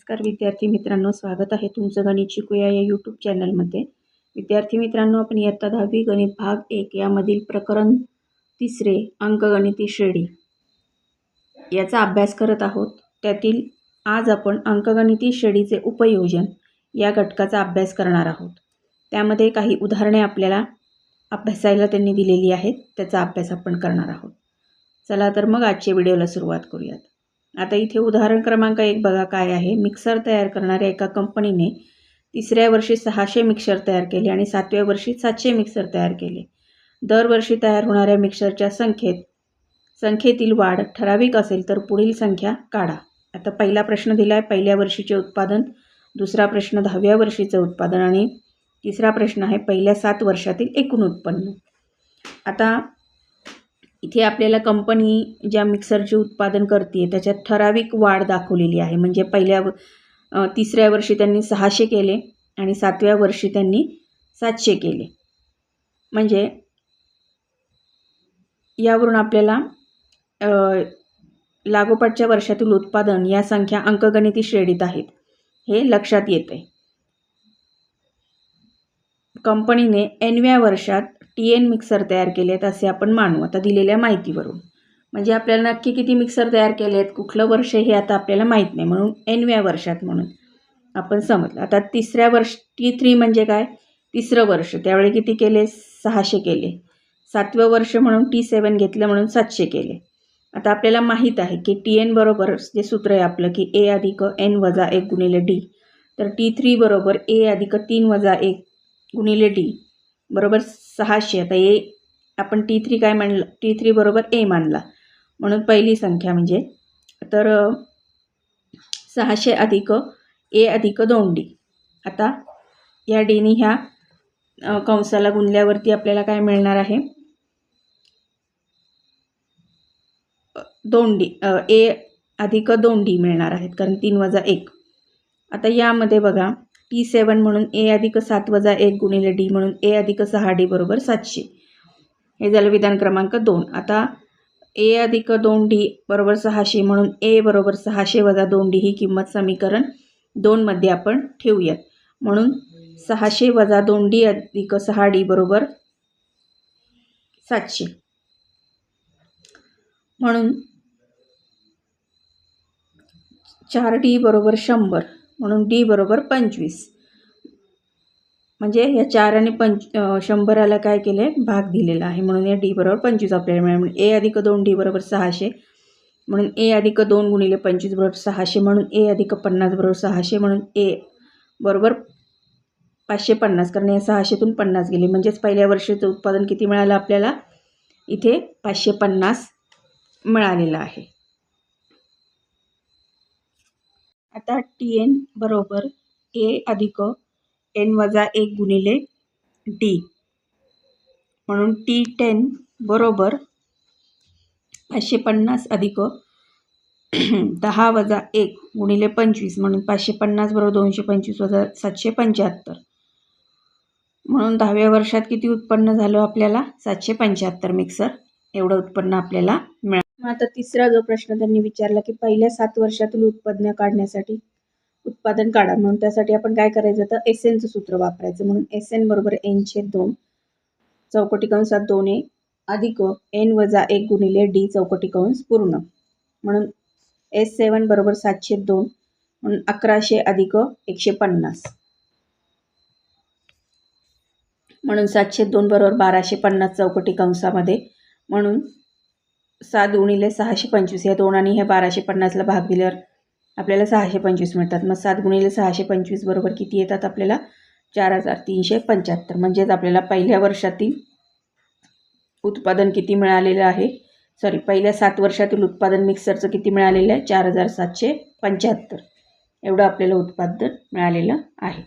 नमस्कार विद्यार्थी मित्रांनो स्वागत आहे तुमचं गणित शिकूया या यूट्यूब चॅनलमध्ये विद्यार्थी मित्रांनो आपण इयत्ता दहावी गणित भाग एक यामधील प्रकरण तिसरे अंकगणिती श्रेणी याचा अभ्यास करत आहोत. त्यातील आज आपण अंकगणिती श्रेणीचे उपयोजन या घटकाचा अभ्यास करणार आहोत. त्यामध्ये काही उदाहरणे आपल्याला अभ्यासायला त्यांनी दिलेली आहेत त्याचा अभ्यास आपण करणार आहोत. चला तर मग आजच्या व्हिडिओला सुरुवात करूयात. आता इथे उदाहरण क्रमांक एक बघा काय आहे. मिक्सर तयार करणाऱ्या एका कंपनीने तिसऱ्या वर्षी सहाशे मिक्सर तयार केले आणि सातव्या वर्षी सातशे मिक्सर तयार केले. दरवर्षी तयार होणाऱ्या मिक्सरच्या संख्येत संख्येतील वाढ ठराविक असेल तर पुढील संख्या काढा. आता पहिला प्रश्न दिला आहे पहिल्या वर्षीचे उत्पादन दुसरा प्रश्न दहाव्या वर्षीचं उत्पादन आणि तिसरा प्रश्न आहे पहिल्या सात वर्षातील एकूण उत्पन्न. आता इथे आपल्याला कंपनी ज्या मिक्सरचे उत्पादन करते त्याच्यात ठराविक वाढ दाखवलेली आहे. म्हणजे पहिल्या तिसऱ्या वर्षी त्यांनी सहाशे केले आणि सातव्या वर्षी त्यांनी सातशे केले. म्हणजे यावरून आपल्याला लागोपाठच्या वर्षातील उत्पादन या संख्या अंकगणिती श्रेणीत आहेत. हे लक्षात येते कंपनीने एनव्या वर्षात टी एन मिक्सर तयार केले आहेत असे आपण मानू. आता दिलेल्या माहितीवरून. म्हणजे आपल्याला नक्की किती मिक्सर तयार केले आहेत कुठलं वर्ष हे आता आपल्याला माहीत नाही. म्हणून एनव्या वर्षात म्हणून आपण समजलं. आता तिसऱ्या वर्ष टी थ्री म्हणजे काय? तिसरं वर्ष. त्यावेळी किती केले? सहाशे केले. सातवं वर्ष म्हणून टी सेवन घेतलं म्हणून सातशे केले. आता आपल्याला माहीत आहे की टी एन बरोबर जे सूत्र आहे आपलं की ए अधिक एन वजा एक गुणिले डी. तर टी थ्री बरोबर ए अधिक तीन वजा एक गुणिले डी. बरोबर सहाशे. आता ए आपण टी थ्री काय म्हणलं? टी थ्री बरोबर ए मानला. म्हणून पहिली संख्या म्हणजे तर सहाशे अधिक ए अधिक दोन डी. आता या डीनी ह्या कंसाला गुंदल्यावरती आपल्याला काय मिळणार आहे? दोन डी ए अधिक दोन डी मिळणार आहेत कारण तीन वजा एक. आता यामध्ये बघा टी सेवन म्हणून ए अधिक सात वजा एक गुणिले डी म्हणून ए अधिक सहा डी बरोबर सातशे. हे झालं विधान क्रमांक दोन. आता ए अधिक दोन डी बरोबर सहाशे म्हणून ए बरोबर सहाशे वजा दोन डी ही किंमत समीकरण दोनमध्ये आपण ठेवूयात. म्हणून सहाशे वजा दोन डी अधिक सहा डी बरोबर सातशे. म्हणून चार डी बरोबर शंभर. म्हणून डी बरोबर पंचवीस. म्हणजे या चार आणि पंच शंभराला काय केलं? आहे भाग दिलेला आहे. म्हणून या डी बरोबर पंचवीस आपल्याला मिळेल. म्हणून ए अधिक दोन डी बरोबर सहाशे. म्हणून ए अधिक दोन गुणिले पंचवीस बरोबर सहाशे. म्हणून ए अधिक पन्नास बरोबर सहाशे. म्हणून ए बरोबर पाचशे पन्नास. कारण या सहाशेतून पन्नास गेले. म्हणजेच पहिल्या वर्षाचं उत्पादन किती मिळालं आपल्याला? इथे पाचशे पन्नास मिळालेलं आहे. आता टी एन बरोबर ए अधिक एन वजा एक गुणिले डी म्हणून टी टेन बरोबर पाचशे पन्नास अधिक दहा वजा एक गुणिले पंचवीस म्हणून पाचशे पन्नास बरोबर दोनशे पंचवीस वजा सातशे पंच्याहत्तर. म्हणून दहाव्या वर्षात किती उत्पन्न झालं आपल्याला? सातशे पंच्याहत्तर मिक्सर. एवढं उत्पन्न आपल्याला मिळालं. मग आता तिसरा जो प्रश्न त्यांनी विचारला की पहिल्या सात वर्षातील उत्पन्न काढण्यासाठी उत्पादन काढा. म्हणून त्यासाठी आपण काय करायचं? तर एस एनचं सूत्र वापरायचं. म्हणून एस एन बरोबर एन छेद दोन चौकटी कंसात दोन ए अधिक एन वजा एक गुणिले डी चौकटी कंस पूर्ण. म्हणून एस सेवन बरोबर सातशे दोन म्हणून अकराशे अधिक एकशे पन्नास. म्हणून सातशे दोन बरोबर बाराशे पन्नास चौकटी कंसामध्ये म्हणून सात गुणिले सहाशे पंचवीस या दोन आणि ह्या बाराशे पन्नासला भाग दिल्यावर आपल्याला सहाशे पंचवीस मिळतात. मग सात गुणिले सहाशे पंचवीस बरोबर किती येतात? आपल्याला चार हजार तीनशे पंच्याहत्तर. म्हणजेच आपल्याला पहिल्या वर्षातील उत्पादन किती मिळालेलं आहे? सॉरी पहिल्या सात वर्षातील उत्पादन मिक्सरचं किती मिळालेलं आहे? चार हजार सातशे पंच्याहत्तर. एवढं आपल्याला उत्पादन मिळालेलं आहे.